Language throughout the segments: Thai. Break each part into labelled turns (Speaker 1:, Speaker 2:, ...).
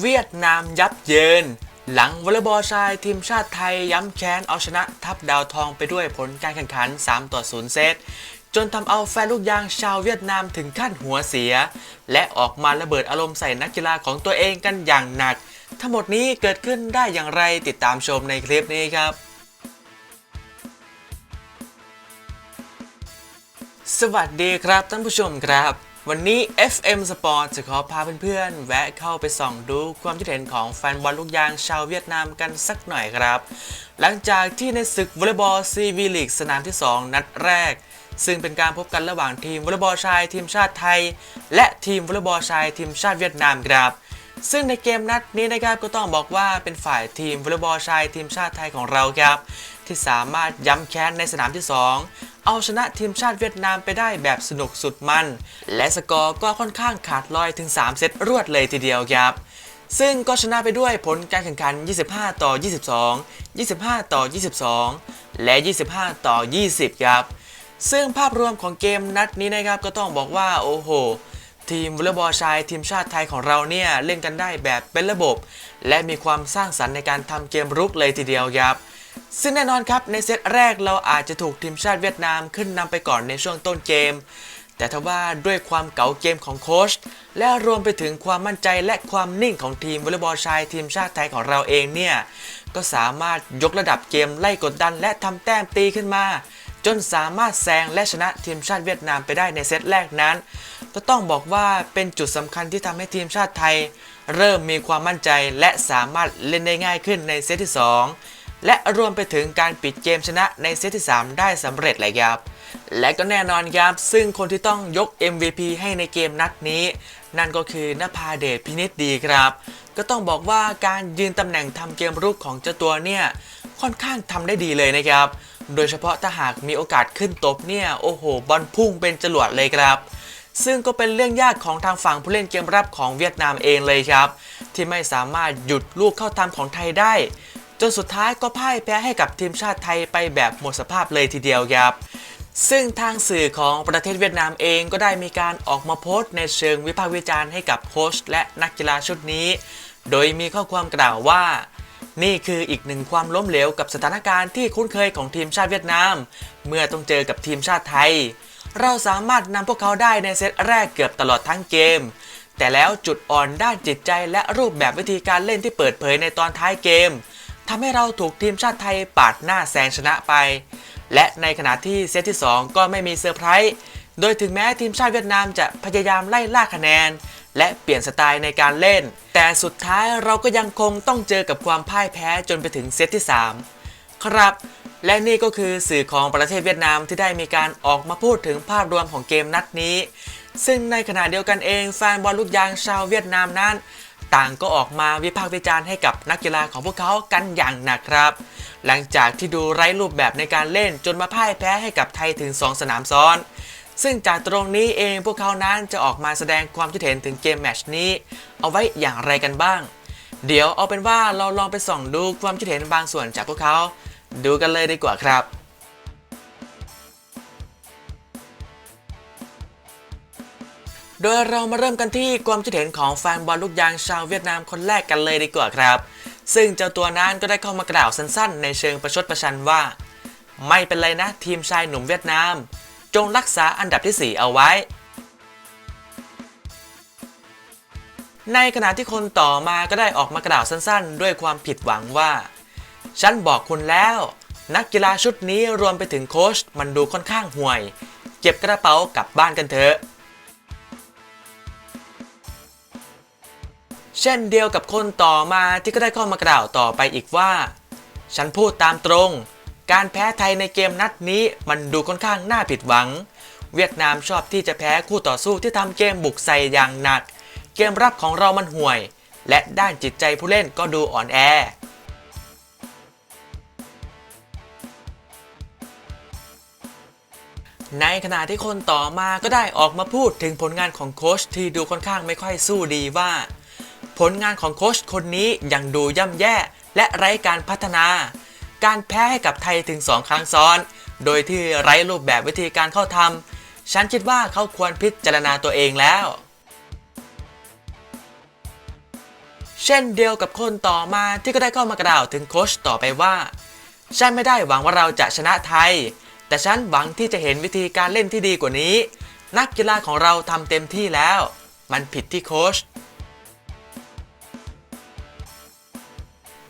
Speaker 1: เวียดนามยับเยิน หลังวอลเลย์บอลชายทีมชาติไทยย้ำแค้นเอาชนะทัพดาวทองไปด้วยผลการแข่งขัน 3 ต่อ 0 เซต จนทำเอาแฟนลูกยางชาวเวียดนามถึงขั้นหัวเสีย และออกมาระเบิดอารมณ์ใส่นักกีฬาของตัวเองกันอย่างหนัก ทั้งหมดนี้เกิดขึ้นได้อย่างไรติดตามชมในคลิปนี้ครับสวัสดีครับท่านผู้ชมครับ วันนี้ FM Sport จะขอพาเพื่อนๆ แวะเข้าไปส่องดูความคิดเห็นของแฟนบอลลูกยางชาวเวียดนามกันสักหน่อยครับ หลังจากที่ในศึกวอลเลย์บอลซีวีลีกสนามที่ 2 นัดแรก ซึ่งเป็นการพบกันระหว่างทีมวอลเลย์บอลชายทีมชาติไทย และทีมวอลเลย์บอลชายทีมชาติเวียดนามครับซึ่งในเกมนัดนี้นะครับก็ต้องบอกว่าเป็นฝ่ายทีมวอลเลย์บอลชายทีมชาติไทยของเราครับ ที่สามารถย้ำแค้นในสนามที่ 2 เอาชนะทีมชาติเวียดนามไปได้แบบสนุกสุดมัน และสกอร์ก็ค่อนข้างขาดลอยถึง 3 เซตรวดเลยทีเดียวครับ ซึ่งก็ชนะไปด้วยผลการแข่งขัน 25 ต่อ 22 25 ต่อ 22 และ 25 ต่อ 20 ครับ ซึ่งภาพรวมของเกมนัดนี้นะครับก็ต้องบอกว่าโอ้โหทีมวอลเลย์บอลชายทีมชาติไทยของเราเนี่ยเล่นกันได้แบบเป็นระบบ และมีความสร้างสรรค์ในการทำเกมรุกเลยทีเดียวครับ ซึ่งแน่นอนครับในเซตแรกเราอาจจะถูกทีมชาติเวียดนามขึ้นนำไปก่อนในช่วงต้นเกม แต่ทว่าด้วยความเก๋าเกมของโค้ชและรวมไปถึงความมั่นใจและความนิ่งของทีมวอลเลย์บอลชายทีมชาติไทยของเราเองเนี่ย ก็สามารถยกระดับเกมไล่กดดันและทำแต้มตีขึ้นมา จนสามารถแซงและชนะทีมชาติเวียดนามไปได้ในเซตแรกนั้น ก็ต้องบอกว่าเป็นจุดสำคัญที่ทำให้ทีมชาติไทย เริ่มมีความมั่นใจและสามารถเล่นได้ง่ายขึ้นในเซตที่ 2 และรวมไปถึงการปิดเกมชนะในเซตที่ 3 ได้สำเร็จเลยครับ และก็แน่นอนครับ ซึ่งคนที่ต้องยก MVP ให้ในเกมนัดนี้ นั่นก็คือนภาเดชพินิษดีครับ ก็ต้องบอกว่าการยืนตำแหน่งทำเกมรุกของเจ้าตัวเนี่ย ค่อนข้างทำได้ดีเลยนะครับ โดยเฉพาะถ้าหากมีโอกาสขึ้นตบเนี่ย โอ้โห บอลพุ่งเป็นจรวดเลยครับซึ่งก็เป็นเรื่องยากของทางฝั่งผู้เล่นเกมรับของเวียดนามเองเลยครับ ที่ไม่สามารถหยุดลูกเข้าทำของไทยได้ จนสุดท้ายก็พ่ายแพ้ให้กับทีมชาติไทยไปแบบหมดสภาพเลยทีเดียวครับซึ่งทางสื่อของประเทศเวียดนามเองก็ได้มีการออกมาโพสต์ในเชิงวิพากษ์วิจารณ์ให้กับโค้ชและนักกีฬาชุดนี้ โดยมีข้อความกล่าวว่า นี่คืออีกหนึ่งความล้มเหลวกับสถานการณ์ที่คุ้นเคยของทีมชาติเวียดนาม เมื่อต้องเจอกับทีมชาติไทย เราสามารถนำพวกเขาได้ในเซตแรกเกือบตลอดทั้งเกม แต่แล้วจุดอ่อนด้านจิตใจและรูปแบบวิธีการเล่นที่เปิดเผยในตอนท้ายเกม ทำให้เราถูกทีมชาติไทยปาดหน้าแซงชนะไป และในขณะที่เซตที่ 2 ก็ไม่มีเซอร์ไพรส์ โดยถึงแม้ทีมชาติเวียดนามจะพยายามไล่ล่าคะแนน และเปลี่ยนสไตล์ในการเล่น แต่สุดท้ายเราก็ยังคงต้องเจอกับความพ่ายแพ้จนไปถึงเซตที่ 3 ครับและนี่ก็คือสื่อของประเทศเวียดนามที่ได้มีการออกมาพูดถึงภาพรวมของเกมนัดนี้ ซึ่งในขณะเดียวกันเองแฟนบอลลูกยางชาวเวียดนามนั้น ต่างก็ออกมาวิพากษ์วิจารณ์ให้กับนักกีฬาของพวกเขากันอย่างหนักครับ หลังจากที่ดูไร้รูปแบบในการเล่นจนมาพ่ายแพ้ให้กับไทยถึง 2 สนามซ้อน ซึ่งจากตรงนี้เองพวกเขานั้นจะออกมาแสดงความคิดเห็นถึงเกมแมชนี้ เอาไว้อย่างไรกันบ้าง เดี๋ยวเอาเป็นว่าเราลองไปส่องดูความคิดเห็นบางส่วนจากพวกเขา ดูกันเลยดีกว่าครับ โดยเรามาเริ่มกันที่ความคิดเห็นของแฟนบอลลูกยางชาวเวียดนามคนแรกกันเลยดีกว่าครับ ซึ่งเจ้าตัวนั้นก็ได้เข้ามากล่าวสั้นๆ ในเชิงประชดประชันว่า ไม่เป็นไรนะทีมชายหนุ่มเวียดนาม จงรักษาอันดับที่ 4 เอาไว้ ในขณะที่คนต่อมาก็ได้ออกมากล่าวสั้นๆ ด้วยความผิดหวังว่า ฉันบอกคุณแล้ว นักกีฬาชุดนี้รวมไปถึงโค้ชมันดูค่อนข้างห่วย เก็บกระเป๋ากลับบ้านกันเถอะ เช่นเดียวกับคนต่อมาที่ก็ได้เข้ามากล่าวต่อไปอีกว่า ฉันพูดตามตรง การแพ้ไทยในเกมนัดนี้มันดูค่อนข้างน่าผิดหวัง เวียดนามชอบที่จะแพ้คู่ต่อสู้ที่ทำเกมบุกใส่อย่างหนัก เกมรับของเรามันห่วย และด้านจิตใจผู้เล่นก็ดูอ่อนแอในขณะที่คนต่อมาก็ได้ออกมาพูดถึงผลงานของโค้ชที่ดูค่อนข้างไม่ค่อยสู้ดีว่า ผลงานของโค้ชคนนี้ยังดูย่ำแย่และไร้การพัฒนา การแพ้ให้กับไทยถึง 2 ครั้งซ้อน โดยที่ไร้รูปแบบวิธีการเข้าทำฉันคิดว่าเขาควรพิจารณาตัวเองแล้ว เช่นเดียวกับคนต่อมาที่ก็ได้เข้ามากล่าวถึงโค้ชต่อไปว่า ฉันไม่ได้หวังว่าเราจะชนะไทย แต่ฉันหวังที่จะเห็นวิธีการเล่นที่ดีกว่านี้ นักกีฬาของเราทำเต็มที่แล้ว มันผิดที่โค้ช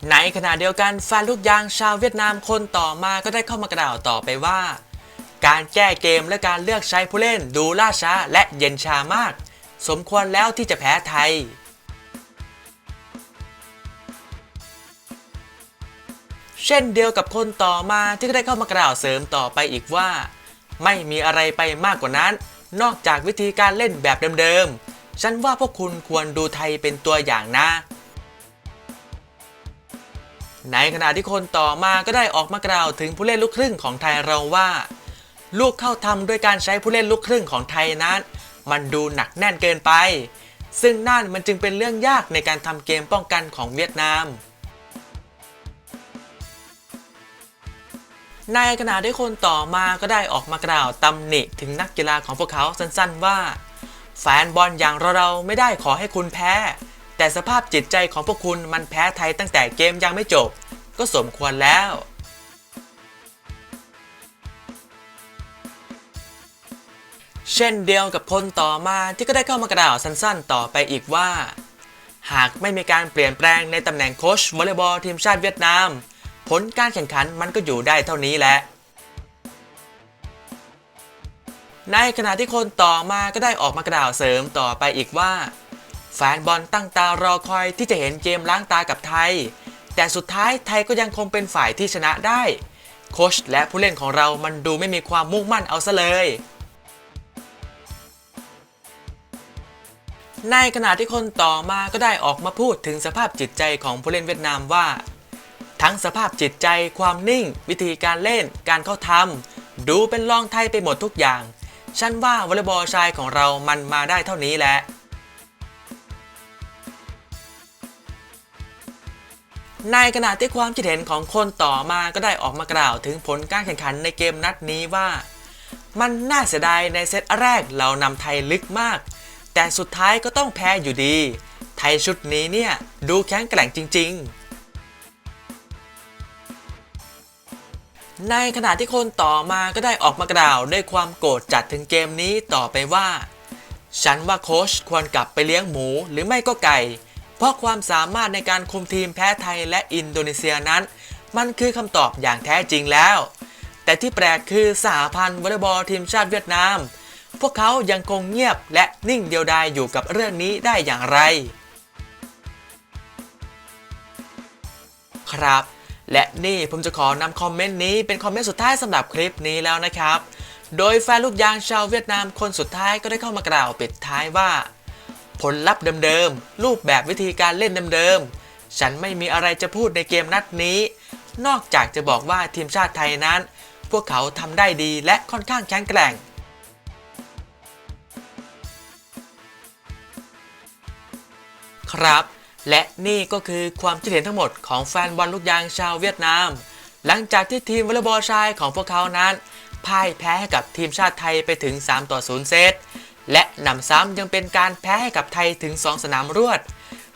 Speaker 1: ในขณะเดียวกันแฟนลูกยางชาวเวียดนามคนต่อมาก็ได้เข้ามากล่าวต่อไปว่า การแก้เกมและการเลือกใช้ผู้เล่นดูล่าช้าและเย็นชามาก สมควรแล้วที่จะแพ้ไทย เช่นเดียวกับคนต่อมาที่ก็ได้เข้ามากล่าวเสริมต่อไปอีกว่า ไม่มีอะไรไปมากกว่านั้น นอกจากวิธีการเล่นแบบเดิมๆฉันว่าพวกคุณควรดูไทยเป็นตัวอย่างนะ ในขณะที่คนต่อมาก็ได้ออกมากล่าวถึงผู้เล่นลูกครึ่งของไทยเราว่า ลูกเข้าทำด้วยการใช้ผู้เล่นลูกครึ่งของไทยนั้น มันดูหนักแน่นเกินไป ซึ่งนั่นมันจึงเป็นเรื่องยากในการทำเกมป้องกันของเวียดนาม ในขณะที่คนต่อมาก็ได้ออกมากล่าวตำหนิถึงนักกีฬาของพวกเขาสั้นๆว่า แฟนบอลอย่างเราๆไม่ได้ขอให้คุณแพ้ แต่สภาพจิตใจของพวกคุณมันแพ้ไทยตั้งแต่เกมยังไม่จบ ก็สมควรแล้ว เช่นเดียวกับคนต่อมาที่ก็ได้เข้ามากล่าวสั้นๆ ต่อไปอีกว่า หากไม่มีการเปลี่ยนแปลงในตำแหน่งโค้ชวอลเลย์บอลทีมชาติเวียดนาม ผลการแข่งขันมันก็อยู่ได้เท่านี้แหละในขณะที่คนต่อมาก็ได้ออกมากล่าวเสริมต่อไปอีกว่า แฟนบอลตั้งตารอคอยที่จะเห็นเกมล้างตากับไทย แต่สุดท้ายไทยก็ยังคงเป็นฝ่ายที่ชนะได้ โค้ชและผู้เล่นของเรามันดูไม่มีความมุ่งมั่นเอาซะเลย ในขณะที่คนต่อมาก็ได้ออกมาพูดถึงสภาพจิตใจของผู้เล่นเวียดนามว่า ทั้งสภาพจิตใจ ความนิ่ง วิธีการเล่น การเข้าทำดูเป็นรองไทยไปหมดทุกอย่าง ฉันว่าวอลเลย์บอลชายของเรามันมาได้เท่านี้แหละ ในขณะที่ความคิดเห็นของคนต่อมาก็ได้ออกมากล่าวถึงผลการแข่งขันในเกมนัดนี้ว่า มันน่าเสียดายในเซตแรกเรานำไทยลึกมาก แต่สุดท้ายก็ต้องแพ้อยู่ดี ไทยชุดนี้เนี่ยดูแข็งแกร่งจริง ๆในขณะที่คนต่อมาก็ได้ออกมากล่าวด้วยความโกรธจัดถึงเกมนี้ต่อไปว่า ฉันว่าโค้ชควรกลับไปเลี้ยงหมูหรือไม่ก็ไก่ เพราะความสามารถในการคุมทีมแพ้ไทยและอินโดนีเซียนั้น มันคือคำตอบอย่างแท้จริงแล้ว แต่ที่แปลกคือสหพันธ์วอลเลย์บอลทีมชาติเวียดนาม พวกเขายังคงเงียบและนิ่งเดียวดายอยู่กับเรื่องนี้ได้อย่างไร ครับ และนี่ผมจะขอนำคอมเมนต์นี้เป็นคอมเมนต์สุดท้ายสำหรับคลิปนี้แล้วนะครับ โดยแฟนลูกยางชาวเวียดนามคนสุดท้ายก็ได้เข้ามากล่าวปิดท้ายว่า ผลลัพธ์เดิมๆ รูปแบบวิธีการเล่นเดิมๆ ฉันไม่มีอะไรจะพูดในเกมนัดนี้ นอกจากจะบอกว่าทีมชาติไทยนั้น พวกเขาทำได้ดีและค่อนข้างแข็งแกร่งครับ และนี่ก็คือความคิดเห็นทั้งหมดของแฟนบอลลูกยางชาวเวียดนาม หลังจากที่ทีมวอลเลย์บอลชายของพวกเขานั้นพ่ายแพ้ให้กับทีมชาติไทยไปถึง 3 ต่อ 0 เซต และหนำซ้ำยังเป็นการแพ้ให้กับไทยถึง 2 สนามรวด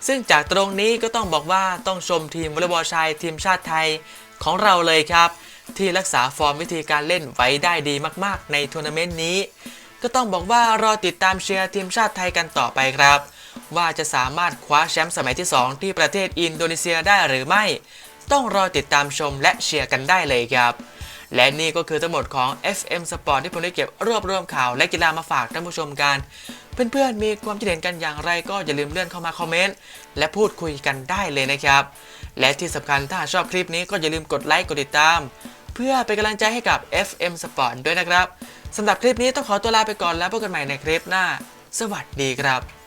Speaker 1: ซึ่งจากตรงนี้ก็ต้องบอกว่าต้องชมทีมวอลเลย์บอลชายทีมชาติไทยของเราเลยครับ ที่รักษาฟอร์มวิธีการเล่นไว้ได้ดีมากๆ ในทัวร์นาเมนต์นี้ ก็ต้องบอกว่ารอติดตามเชียร์ทีมชาติไทยกันต่อไปครับ ว่าจะสามารถคว้าแชมป์สมัยที่ 2 ที่ประเทศอินโดนีเซียได้หรือไม่ ต้องรอติดตามชมและเชียร์กันได้เลยครับ และนี่ก็คือทั้งหมดของ FM Sport ที่ผมได้เก็บรวบรวมข่าวและกีฬามาฝากท่านผู้ชมกัน เพื่อนๆมีความคิดเห็นกันอย่างไรก็อย่าลืมเลื่อนเข้ามาคอมเมนต์และพูดคุยกันได้เลยนะครับ และที่สำคัญถ้าชอบคลิปนี้ก็อย่าลืมกดไลค์กดติดตาม เพื่อเป็นกำลังใจให้กับ FM Sport ด้วยนะครับสำหรับคลิปนี้ต้องขอตัวลาไปก่อนแล้วพบกันใหม่ในคลิปหน้า สวัสดีครับ